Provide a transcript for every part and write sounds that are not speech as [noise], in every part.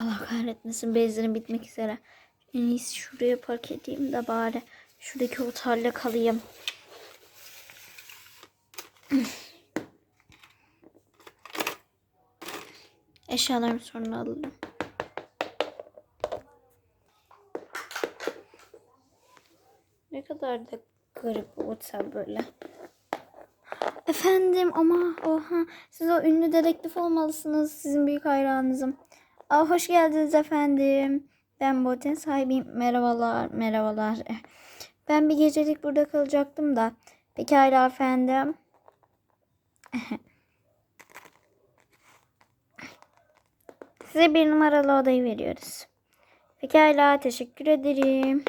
Allah kahretmesin benzinim bitmek üzere. En iyisi şuraya park edeyim de bari şuradaki otelde kalayım. [clears throat] Eşyalarımı sonra alırım. Ne kadar da garip otel böyle. Efendim ama oha siz o ünlü dedektif olmalısınız. Sizin büyük hayranınızım. Aa, hoş geldiniz efendim. Ben bu otelin sahibiyim. Merhabalar, merhabalar. Ben bir gecelik burada kalacaktım da. Pekala efendim. Size bir numaralı odayı veriyoruz. Pekala, teşekkür ederim.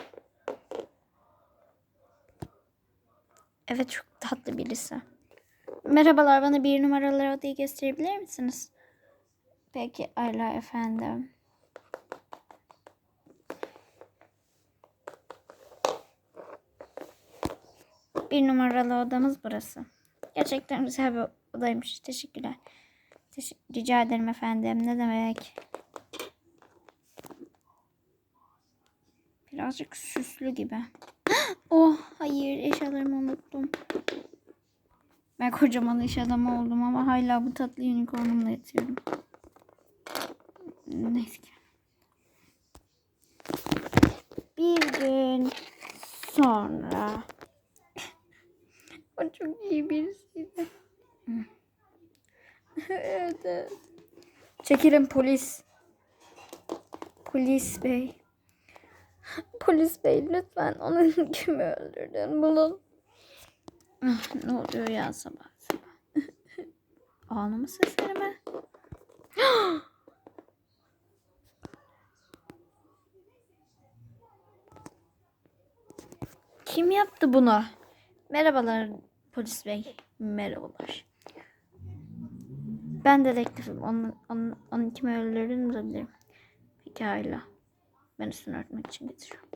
Evet, çok tatlı birisi. Merhabalar, bana bir numaralı odayı gösterebilir misiniz? Peki, Ayla efendim. Bir numaralı odamız burası. Gerçekten güzel bir odaymış. Teşekkürler. Teş- Rica ederim efendim. Ne demek? Birazcık süslü gibi. [gasps] oh hayır eşyalarımı unuttum. Ben kocaman iş adamı oldum ama hala bu tatlı unicornumla yatıyorum. Neyse. Bir gün sonra o çok iyi birisiydi. evet, evet. Çekilin polis. Polis bey. Polis bey lütfen onun [laughs] kimi öldürdün bulun. Ah, ne oluyor ya sabah sabah. [laughs] Ağlama sesleri mi? [gasps] Kim yaptı bunu? Merhabalar polis bey. Merhabalar. Ben dedektifim. Onun, onun, onun kimi öldürdüğünü de bilirim. Pekala. Ben üstünü örtmek için getiriyorum.